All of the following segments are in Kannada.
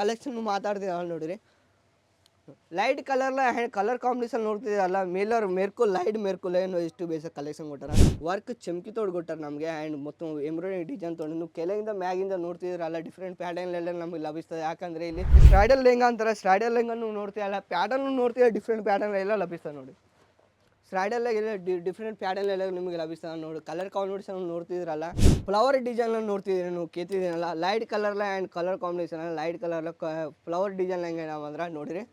ಕಲೆಕ್ಷನ್ ಮಾತಾಡ್ತಿದ್ದಾವೆ ನೋಡಿರಿ ಲೈಟ್ ಕಲರ್ಲ ಕಲರ್ ಕಾಂಬಿನೇಷನ್ ನೋಡ್ತಿದ್ದೀರಲ್ಲ ಮೇಲರ್ ಮೇರ್ಕು ಲೈಟ್ ಮೇರ್ಕು ಏನು ಎಷ್ಟು ಬೇಸ ಕಲೆಕ್ಷನ್ ಕೊಟ್ಟಾರ. ವರ್ಕ್ ಚಮ್ಕಿ ತೋಡ್ ಕೊಟ್ಟಾರ ನಮಗೆ ಆ್ಯಂಡ್ ಮತ್ತು ಎಂಬ್ರಾಯ್ಡರಿ ಡಿಸೈನ್ ತೊಗೊಂಡು ನೀವು ಕೆಳಗಿಂದ ಮ್ಯಾಗಿಂದ ನೋಡ್ತಿದ್ದೀರಲ್ಲ ಡಿಫ್ರೆಂಟ್ ಪ್ಯಾಟರ್ನ್ ಎಲ್ಲ ನಮಗೆ ಲಭಿಸ್ತದೆ. ಯಾಕಂದ್ರೆ ಇಲ್ಲಿ ಸ್ಟ್ರೈಡಲ್ ಲೆಂಗ ಅಂತಾರೆ ಸ್ಟ್ರೈಡಲ್ ಲೆಂಗನ್ನು ನೋಡ್ತೀಯಲ್ಲ ಪ್ಯಾಟರ್ನ್ ನೋಡ್ತೀಯ ಡಿಫ್ರೆಂಟ್ ಪ್ಯಾಟರ್ನ್ ಎಲ್ಲ ಲಭಿಸ್ತದೆ ನೋಡಿ. ಸ್ಟ್ರೈಡಲ್ ಡಿ ಡಿಫ್ರೆಂಟ್ ಪ್ಯಾಟರ್ನ್ ಎಲ್ಲ ನಿಮಗೆ ಲಭಿಸ್ತದೆ ನೋಡಿ. ಕಲರ್ ಕಾಂಬಿನೇಷನ್ ನೋಡ್ತಿದ್ರಲ್ಲ ಫ್ಲವರ್ ಡಿಸೈನ್ ನೋಡ್ತಿದ್ದೀರಿ ನೀವು? ಕೇತಿದ್ದೀನಲ್ಲ ಲೈಟ್ ಕಲರ್ಲ ಆ್ಯಂಡ್ ಕಲರ್ ಕಾಂಬಿನೇಷನ್ ಲೈಟ್ ಕಲರ್ಲ ಫ್ಲವರ್ ಡಿಸೈನ್ ಹೆಂಗೆ ನಾವು ಅಂದ್ರೆ ನೋಡಿರಿ.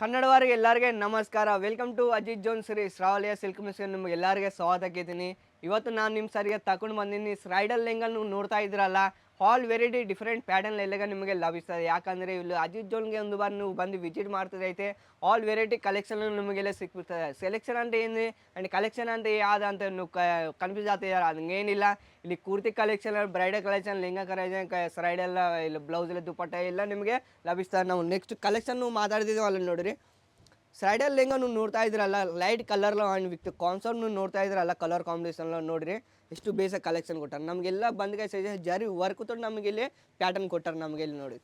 ಕನ್ನಡವಾರಿಗೆ ಎಲ್ಲರಿಗೆ ನಮಸ್ಕಾರ. Welcome to Ajit zone Siri ಶ್ರಾವಲಿಯ silk ಮಿಸ್ಗೆ ನಿಮ್ಗೆ ಎಲ್ಲರಿಗೆ ಸ್ವಾಗತ ಇದ್ದೀನಿ ಇವತ್ತು ನಾನು ನಿಮ್ಮ ಸರಿಗೆ ತಗೊಂಡು ಬಂದಿನಿ. ಸ್ರೈಡಲ್ ಲೆಂಗಲ್ ನೀವು ನೋಡ್ತಾ ಇದ್ರಲ್ಲ ಆಲ್ ವೆರೈಟಿ ಡಿಫ್ರೆಂಟ್ ಪ್ಯಾಟರ್ನ್ ಎಲ್ಲಗ ನಿಮಗೆ ಲಭಿಸ್ತದೆ ಯಾಕಂದರೆ ಇಲ್ಲಿ ಅಜಿತ್ ಜೋನ್ಗೆ ಒಂದು ಬಾರಿ ನೀವು ಬಂದು ವಿಸಿಟ್ ಮಾಡ್ತಿದ್ದೈತೆ ಆಲ್ ವೆರೈಟಿ ಕಲೆಕ್ಷನ್ ನಿಮಗೆಲ್ಲ ಸಿಕ್ಬಿಡ್ತದೆ. ಸೆಲೆಕ್ಷನ್ ಅಂತ ಏನು ಆ್ಯಂಡ್ ಕಲೆಕ್ಷನ್ ಅಂತ ಯಾವ್ದು ಅಂತ ನೀವು ಕನ್ಫ್ಯೂಸ್ ಆಗ್ತಿದ್ದಾರೆ? ಅದಂಗೇನಿಲ್ಲ ಇಲ್ಲಿ kurti collection bridal collection lehenga collection ಸ್ರೈಡೆಲ್ಲ ಇಲ್ಲಿ ಬ್ಲೌಸ್ ದುಪ್ಪಟ್ಟ ಎಲ್ಲ ನಿಮಗೆ ಲಭಿಸ್ತದೆ ನಾವು ನೆಕ್ಸ್ಟ್ ಕಲೆಕ್ಷನ್ ಮಾತಾಡ್ತಿದ್ದೀವಿ ಅಲ್ಲಿ ನೋಡಿರಿ. ಸ್ರೈಡಲ್ ಲೆಂಗ ನೀವು ನೋಡ್ತಾ ಇದ್ರಲ್ಲ light colour and with concept ನೋಡ್ತಾ ಇದ್ರಲ್ಲ ಕಲರ್ ಕಾಂಬಿನೇಷನ್ ನೋಡ್ರಿ ಎಷ್ಟು ಬೇಸಿಕ್ ಕಲೆಕ್ಷನ್ ಕೊಟ್ಟಾರೆ. ನಮಗೆಲ್ಲ ಬಂದ್ಗೆ ಸೈಜ್ ಜರಿ ವರ್ಕ್ ತೊಗೊಂಡು ನಮಗೆ ಇಲ್ಲಿ ಪ್ಯಾಟರ್ನ್ ಕೊಟ್ಟಾರೆ ಇಲ್ಲಿ ನೋಡಿ.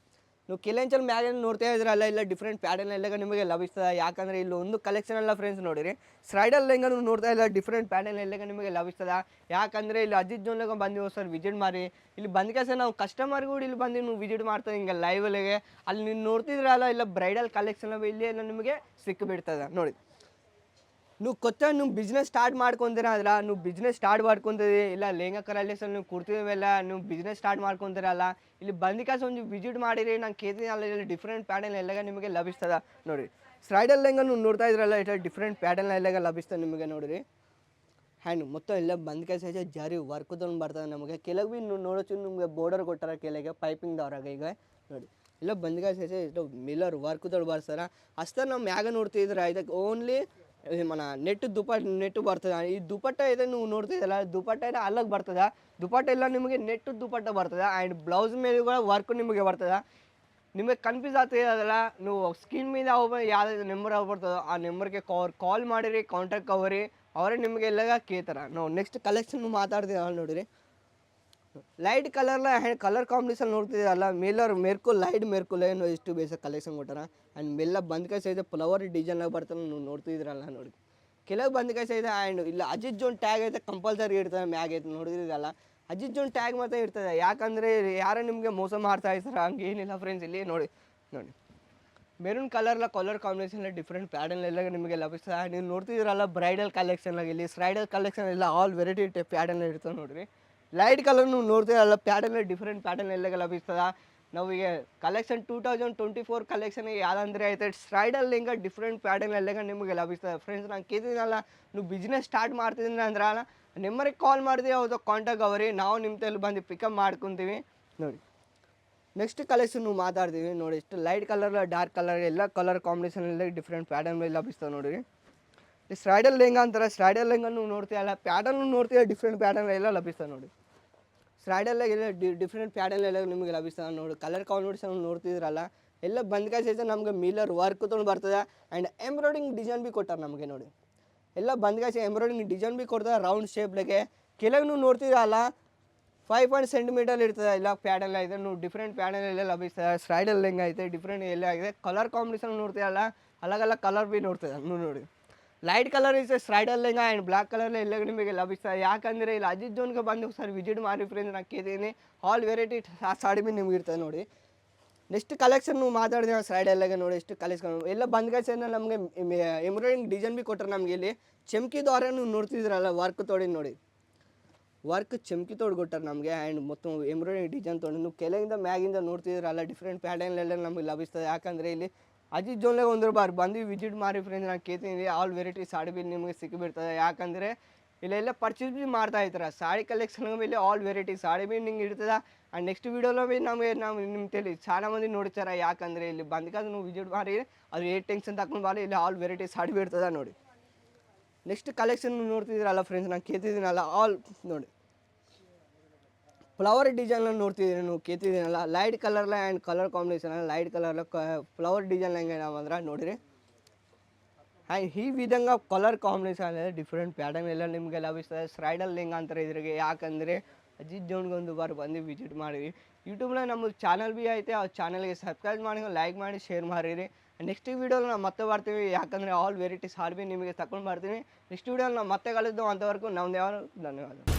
ನೀವು ಕೆಲಂಚಲ್ ಮ್ಯಾಗ ನೋಡ್ತಾ ಇದ್ರಲ್ಲ ಇಲ್ಲ ಡಿಫ್ರೆಂಟ್ ಪ್ಯಾಟರ್ನ್ ಎಲ್ಲ ನಿಮಗೆ ಲಭಿಸ್ತದೆ ಯಾಕಂದರೆ ಇಲ್ಲಿ ಒಂದು ಕಲೆಕ್ಷನ್ ಎಲ್ಲ ಫ್ರೆಂಡ್ಸ್ ನೋಡಿರಿ. ಸ್ರೈಡಲ್ ಲೆಂಗ ನೋಡ್ತಾ ಇಲ್ಲ ಡಿಫ್ರೆಂಟ್ ಪ್ಯಾಟರ್ನ್ ಎಲ್ಲ ನಿಮಗೆ ಲಭಿಸ್ತದೆ ಯಾಕಂದರೆ ಇಲ್ಲಿ ಅಜಿತ್ ಜೋನ್ಲಾಗ ಬಂದಿವಿ ಸರ್ ವಿಸಿಟ್ ಮಾಡಿ. ಇಲ್ಲಿ ಬಂದ ಕೆಲಸ ನಾವು ಕಸ್ಟಮರ್ಗೂ ಇಲ್ಲಿ ಬಂದು ನೀವು ವಿಸಿಟ್ ಮಾಡ್ತದೆ ಹಿಂಗೆ ಲೈವಲ್ಲಿಗೆ ಅಲ್ಲಿ ನೀವು ನೋಡ್ತಿದ್ರಲ್ಲ, ಇಲ್ಲ ಬ್ರೈಡಲ್ ಕಲೆಕ್ಷನ್ ಇಲ್ಲಿ ಎಲ್ಲ ನಿಮಗೆ ಸಿಕ್ಕಿಬಿಡ್ತದೆ ನೋಡಿ. ನೀವು ಕೊತ್ತ ನಿಮ್ಮ ಬಿಸ್ನೆಸ್ ಸ್ಟಾರ್ಟ್ ಮಾಡ್ಕೊಂತೀರ ಅದ್ರ ನೀವು ಬಿಸ್ನೆಸ್ ಸ್ಟಾರ್ಟ್ ಮಾಡ್ಕೊಂತೀರಿ ಇಲ್ಲ, ಲೆಹಂಗಾ ಕಲೆಕ್ಷನ್ ನೀವು ಕುರ್ತಿವೆಲ್ಲ ನೀವು ಬಿಸ್ನೆಸ್ ಸ್ಟಾರ್ಟ್ ಮಾಡ್ಕೊಂತೀರಲ್ಲ ಇಲ್ಲಿ ಬಂದಿಕಾಸ ಒಂದು ವಿಸಿಟ್ ಮಾಡಿರಿ ನಾನು ಕೇಳ್ತೀನಿ ಅಲ್ಲ ಡಿಫ್ರೆಂಟ್ ಪ್ಯಾಟರ್ನ್ ಎಲ್ಲಾಗ ನಿಮಗೆ ಲಭಿಸ್ತದ ನೋಡಿ ಸ್ರೈಡಲ್ ಲೆಂಗ ನೀವು ನೋಡ್ತಾ ಇದ್ರಲ್ಲ ಇಲ್ಲ ಡಿಫ್ರೆಂಟ್ ಪ್ಯಾಟರ್ನ್ ಎಲ್ಲಾಗ ಲಭಿಸ್ತದೆ ನಿಮಗೆ ನೋಡಿರಿ. ಹ್ಯಾಂಡ್ ಮೊತ್ತ ಎಲ್ಲ ಬಂದ್ ಕೆಲಸ ಜಾರಿ ವರ್ಕ್ ತೊಗೊಂಡು ಬರ್ತದೆ ನಮಗೆ. ಕೆಲವು ಭೀ ನೋಡೋಚು ನಿಮಗೆ ಬೋರ್ಡರ್ ಕೊಟ್ಟಾರ, ಕೆಳಗೆ ಪೈಪಿಂಗ್ದವ್ರಾಗ ಈಗ. ನೋಡಿ ಇಲ್ಲ ಬಂದ್ ಕೆಲಸ ಇದು ಮಿಲ್ಲರ್ ವರ್ಕ್ ತೊಗೊಂಡು ಬರ್ತಾರ ಅಷ್ಟೇ ನಾವು ಮ್ಯಾಗ ನೋಡ್ತಿದ್ರೆ ಇದಕ್ಕೆ ಓನ್ಲಿ మన ನೆಟ್ ದುಪಟ್, ನೆಟ್ಟು ಬರ್ತದೆ. ಈ ದುಪಟ್ಟ ಇದೆ ನೀವು ನೋಡ್ತಿದ್ದಲ್ಲ ದುಪಟ್ಟ ಇದೆ, ಅಲ್ಲಗೆ ಬರ್ತದೆ. ದುಪಟ್ಟ ಎಲ್ಲ ನಿಮಗೆ ನೆಟ್ಟು ದುಪಟ್ಟ ಬರ್ತದೆ. ಆ್ಯಂಡ್ ಬ್ಲೌಸ್ ಮೇಲೆ ಕೂಡ ವರ್ಕ್ ನಿಮಗೆ ಬರ್ತದೆ. ನಿಮಗೆ ಕನ್ಫ್ಯೂಸ್ ಆಗ್ತಿದಲ್ಲ ನೀವು ಸ್ಕ್ರೀನ್ ಮೇಲೆ ಯಾವ ನಂಬರ್ ಬರ್ತದೋ ಆ ನಂಬರ್ಗೆ ಕಾಲ್ ಕಾಲ್ ಮಾಡಿರಿ ಕಾಂಟ್ಯಾಕ್ಟ್ ಅವರಿ ಅವರೇ ನಿಮಗೆ ಎಲ್ಲ ಕೇಳ್ತಾರೆ. ನಾವು ನೆಕ್ಸ್ಟ್ ಕಲೆಕ್ಷನ್ ಮಾತಾಡ್ತೀವಿ ನೋಡಿರಿ. ಲೈಟ್ ಕಲರ್ಲ ಕಲರ್ ಕಾಂಬಿನೇಷನ್ ನೋಡ್ತಿದ್ದೀರಲ್ಲ, ಮೇಲರ್ ಮೆರ್ಕು ಲೈಟ್ ಮೆರ್ಕುಲ್ ಲೈನ್ ಎಷ್ಟು ಬೇಸ ಕಲೆಕ್ಷನ್ ಕೊಟ್ಟಾರ. ಆ್ಯಂಡ್ ಮೆಲ್ಲ ಬಂದ್ ಕೈ ಫ್ಲವರ್ ಡಿಸೈನಾಗ ಬರ್ತಾನೆ ನೀವು ನೋಡ್ತಿದ್ದೀರಲ್ಲ ನೋಡಿ. ಕೆಲವು ಬಂದ್ ಕೈ ಸೈಜ್ ಆ್ಯಂಡ್ ಇಲ್ಲ ಅಜಿತ್ ಜೋನ್ ಟ್ಯಾಗ್ ಐತೆ ಕಂಪಲ್ಸರಿ ಇರ್ತದೆ, ಮ್ಯಾಗ್ ಐತೆ ನೋಡಿದ್ರಲ್ಲ ಅಜಿತ್ ಜೋನ್ ಟ್ಯಾಗ್ ಮಾತ್ರ ಇರ್ತದೆ. ಯಾಕಂದರೆ ಯಾರೋ ನಿಮಗೆ ಮೋಸ ಮಾಡ್ತಾ ಇರ್ತಾರೆ ಹಂಗೇನಿಲ್ಲ ಫ್ರೆಂಡ್ಸ್ ಇಲ್ಲಿ ನೋಡಿ ನೋಡಿ. ಮೆರೂನ್ ಕಲರ್ಲ ಕಲರ್ ಕಾಂಬಿನೇಷನ್ ಡಿಫ್ರೆಂಟ್ ಪ್ಯಾಟರ್ನ್ ಎಲ್ಲ ನಿಮಗೆ ಲಭಿಸ್ತದೆ ನೀವು ನೋಡ್ತಿದ್ದೀರಲ್ಲ ಬ್ರೈಡಲ್ ಕಲೆಕ್ಷನ್ ಇಲ್ಲಿ ಸ್ರೈಡಲ್ ಕಲೆಕ್ಷನ್ ಎಲ್ಲ ಆಲ್ ವೆರೈಟಿ ಟೈಪ್ ಪ್ಯಾಟರ್ನ್ ಇರ್ತದೆ ನೋಡ್ರಿ. ಲೈಟ್ ಕಲರ್ ನೀವು ನೋಡ್ತೀರಲ್ಲ ಪ್ಯಾಟರ್ನ್ ಡಿಫ್ರೆಂಟ್ ಪ್ಯಾಟರ್ನ್ ಎಲ್ಲ ಲಭಿಸ್ತದ ನಾವೀಗ collection two thousand twenty four collection ಯಾವ್ದಂದ್ರೆ ಐತೆ ಸ್ಟ್ರೈಡಲ್ ಹಿಂಗೆ ಡಿಫ್ರೆಂಟ್ ಪ್ಯಾಟರ್ನ್ ಎಲ್ಲ ನಿಮಗೆ ಲಭಿಸ್ತದೆ ಫ್ರೆಂಡ್ಸ್ ನಾನು ಕೇಳಿದ್ದೀನಲ್ಲ ನೀವು ಬಿಸ್ನೆಸ್ ಸ್ಟಾರ್ಟ್ ಮಾಡ್ತಿದ್ದೀನಿ ಅಂದ್ರೆ ನಿಮ್ಮರಿಗೆ ಕಾಲ್ ಮಾಡಿದೆ ಹೌದು ಕಾಂಟ್ಯಾಕ್ಟ್ ಅವರಿ, ನಾವು ನಿಮ್ಮ ತಲೆ ಬಂದು ಪಿಕಪ್ ಮಾಡ್ಕೊತೀವಿ. ನೋಡಿ ನೆಕ್ಸ್ಟ್ ಕಲೆಕ್ಷನ್ ಮಾತಾಡ್ತೀವಿ. ನೋಡಿ ಇಷ್ಟು ಲೈಟ್ ಕಲರ್ ಡಾರ್ಕ್ ಕಲರ್ ಎಲ್ಲ ಕಲರ್ ಕಾಂಬಿನೇಷನ್ ಎಲ್ಲ ಡಿಫ್ರೆಂಟ್ ಪ್ಯಾಟರ್ನ್ ಲಭಿಸ್ತದೆ ನೋಡಿರಿ. ಈ ಸ್ರೈಡಲ್ ಲೆಂಗ ಅಂತಾರೆ ಸ್ರೈಡಲ್ ಲೆಂಗನ್ನು ನೋಡ್ತೀಯ? ಅಲ್ಲ ಪ್ಯಾಟರ್ನ್ ನೋಡ್ತೀಯ? ಡಿಫ್ರೆಂಟ್ ಪ್ಯಾಟರ್ನ್ ಎಲ್ಲ ಲಭಿಸ್ತದೆ ನೋಡಿ. ಸ್ರೈಡಲ್ ಎಲ್ಲ ಡಿಫ್ರೆಂಟ್ ಪ್ಯಾಟರ್ನ್ ಎಲ್ಲ ನಿಮಗೆ ಲಭಿಸ್ತದೆ ನೋಡಿ. ಕಲರ್ ಕಾಂಬಿನೇಷನ್ ನೋಡ್ತಿದ್ರಲ್ಲ ಎಲ್ಲ ಬಂದ್ಕಾಯಿ ಸಹಿತ ನಮ್ಗೆ ಮಿಲ್ಲರ್ ವರ್ಕ್ ತೊಗೊಂಡು ಬರ್ತದೆ ಆ್ಯಂಡ್ ಎಂಬ್ರಾಯ್ಡಿಂಗ್ ಡಿಸೈನ್ ಭೀ ಕೊಟ್ಟಾರೆ ನಮಗೆ ನೋಡಿ. ಎಲ್ಲ ಬಂದ್ ಎಂಬ್ರಾಯ್ಡಿಂಗ್ ಡಿಸೈನ್ ಭೀ ಕೊಡ್ತಾರೆ ರೌಂಡ್ ಶೇಪ್ಲಾಗೆ ಕೆಲವು ನೋಡ್ತಿದ್ರಲ್ಲ ಫೈವ್ ಪಾಯಿಂಟ್ ಸೆಂಟಿಮೀಟರ್ ಇರ್ತದೆ, ಇಲ್ಲ ಪ್ಯಾಡಲ್ ಇದೆ ನೀವು ಡಿಫ್ರೆಂಟ್ ಪ್ಯಾಡಲ್ ಎಲ್ಲ ಲಭಿಸ್ತದೆ ಸ್ರೈಡಲ್ ಲೆಂಗ್ ಐತೆ ಡಿಫ್ರೆಂಟ್ ಎಲ್ಲ ಆಗಿದೆ ಕಲರ್ ಕಾಂಬಿನೇಷನ್ ನೋಡ್ತೀಯಲ್ಲ, ಅಲಗಲ್ಲ ಅಲಗ್ ಕಲರ್ ಭೀ ನೋಡ್ತದೆ ನೋಡಿ. ಲೈಟ್ ಕಲರ್ ಇಸ್ ಸ್ರೈಡಲ್ ಲೆಂಗ ಆ್ಯಂಡ್ ಬ್ಲ್ಯಾಕ್ ಕಲರ್ ಎಲ್ಲ ನಿಮಗೆ ಲಭಿಸ್ತದೆ ಯಾಕಂದರೆ ಇಲ್ಲಿ ಅಜಿತ್ ಜೋನ್ಗೆ ಬಂದು ಸರ್ ವಿಸಿಟ್ ಮಾಡಿ ಫ್ರೆಂಡ್ಸ್ ನಾನು ಕೇಳಿದ್ದೀನಿ ಆಲ್ ವೆರೈಟಿ ಸಾಡಿ ಭೀ ನಿಮ್ಗೆ ಇರ್ತದೆ ನೋಡಿ ನೆಕ್ಸ್ಟ್ ಕಲೆಕ್ಷನ್ ನೀವು ನಾವು ಸೈಡ್ ಎಲ್ಲ ನೋಡಿ ಎಷ್ಟು ಕಲೆಕ್ಷನ್ ಎಲ್ಲ ಬಂದ್ಗಳ್ಸಿಂದ ನಮಗೆ ಎಂಬ್ರಾಯ್ಡಿಂಗ್ ಡಿಸೈನ್ ಭೀ ಕೊಟ್ಟರು ನಮಗೆ ಇಲ್ಲಿ ಚಮ್ಕಿ ದ್ವಾರ ನೀವು ನೋಡ್ತಿದ್ರಲ್ಲ ವರ್ಕ್ ತೊಡಿ ನೋಡಿ ವರ್ಕ್ ಚಮ್ಕಿ ತೊಡ್ ಕೊಟ್ಟಾರೆ ನಮಗೆ ಆ್ಯಂಡ್ ಮತ್ತು ಎಂಬ್ರಾಯ್ಡಿಂಗ್ ಡಿಸೈನ್ ತೊಗೊಂಡು ನೀವು ಕೆಳಗಿಂದ ಮ್ಯಾಗಿಂದ ನೋಡ್ತಿದ್ರಲ್ಲ ಡಿಫ್ರೆಂಟ್ ಪ್ಯಾಟರ್ನ್ ಎಲ್ಲ ನಮಗೆ ಲಭಿಸ್ತದೆ ಯಾಕಂದರೆ ಇಲ್ಲಿ ಅಜಿತ್ ಜೋನ್ಲೆಗೆ ಒಂದರ ಬಾರ್, ಬಂದು ವಿಜಿಟ್ ಮಾಡಿ ಫ್ರೆಂಡ್ಸ್ ನಾನು ಕೇಳ್ತೀನಿ ಆಲ್ ವೆರೈಟಿ ಸಾಡಿ ಬಿಲ್ ನಿಮಗೆ ಸಿಕ್ಕಿಬಿಡ್ತದೆ ಯಾಕಂದರೆ ಇಲ್ಲೆಲ್ಲ ಪರ್ಚೇಸ್ ಭೀ ಮಾಡ್ತಾ ಇರ್ತಾರೆ ಸಾಡಿ ಕಲೆಕ್ಷನ್ ಮೇಲೆ ಆಲ್ ವೆರೈಟಿ ಸಾಡಿ ಭೀ ನಿಂಗೆ ಇರ್ತದೆ. ಆ್ಯಂಡ್ ನೆಕ್ಸ್ಟ್ ವೀಡಿಯೋಲೂ ಭೀ ನಮಗೆ ನಾವು ನಿಮ್ಮ ತಿಳಿ ಸಾಲ ಮಂದಿ ನೋಡ್ತಾರೆ ಯಾಕಂದರೆ ಇಲ್ಲಿ ಬಂದ್ಕಾದ ನೀವು ವಿಸಿಟ್ ಮಾಡಿ ಅದು ಏಟ್ ಟೆನ್ಷನ್ ತಗೊಂಡು ಬಾರಿ ಇಲ್ಲಿ ಆಲ್ ವೆರೈಟಿ ಸಾಡಿ ಬಿ ನೋಡಿ. ನೆಕ್ಸ್ಟ್ ಕಲೆಕ್ಷನ್ ನೋಡ್ತಿದ್ದೀರಲ್ಲ ಫ್ರೆಂಡ್ಸ್ ನಾನು ಕೇಳ್ತಿದ್ದೀನಲ್ಲ ಆಲ್ ನೋಡಿ. ಫ್ಲವರ್ ಡಿಸೈನ್ ನೋಡ್ತಿದ್ದೀನಿ ನೀವು? ಕೇತಿದ್ದೀನಲ್ಲ ಲೈಟ್ ಕಲರ್ಲ ಆ್ಯಂಡ್ ಕಲರ್ ಕಾಂಬಿನೇಷನ್ ಲೈಟ್ ಕಲರ್ಲ ಫ್ಲವರ್ ಡಿಸೈನ್ ಹೆಂಗೆ ಅಂದ್ರೆ ನೋಡಿರಿ. ಆ್ಯಂಡ್ ಈ ವಿಧಂಗ ಕಲರ್ ಕಾಂಬಿನೇಷನ್ ಅಂದರೆ ಡಿಫ್ರೆಂಟ್ ಪ್ಯಾಟರ್ನ್ ಎಲ್ಲ ನಿಮಗೆ ಲಭಿಸ್ತದೆ. ಸ್ರೈಡಲ್ ಲಿಂಗ್ ಅಂತಾರೆ ಇದ್ರಿಗೆ. ಯಾಕಂದರೆ ಅಜಿತ್ ಜೋನ್ಗೆ ಒಂದು ಬಾರಿ ಬಂದು ವಿಸಿಟ್ ಮಾಡಿರಿ. ಯೂಟ್ಯೂಬ್ನ ನಮ್ಮ ಚಾನಲ್ ಬಿ ಐತೆ. ಆ ಚಾನಲ್ಗೆ ಸಬ್ಸ್ಕ್ರೈಬ್ ಮಾಡಿ ಲೈಕ್ ಮಾಡಿ ಶೇರ್ ಮಾಡಿರಿ. ನೆಕ್ಸ್ಟ್ ವೀಡಿಯೋಲಿ ನಾವು ಮತ್ತೆ ಬರ್ತೀವಿ. ಯಾಕಂದರೆ ಆಲ್ ವೆರೈಟೀಸ್ ಹಾಡ್ ಬಿ ನಿಮಗೆ ತಗೊಂಡು ಬರ್ತೀನಿ. ನೆಕ್ಸ್ಟ್ ವೀಡಿಯೋಲಿ ನಾವು ಮತ್ತೆ ಕಲಿದ್ದು ಅಂಥವರೆಗೂ ನಮ್ದು ಯಾವ ಧನ್ಯವಾದ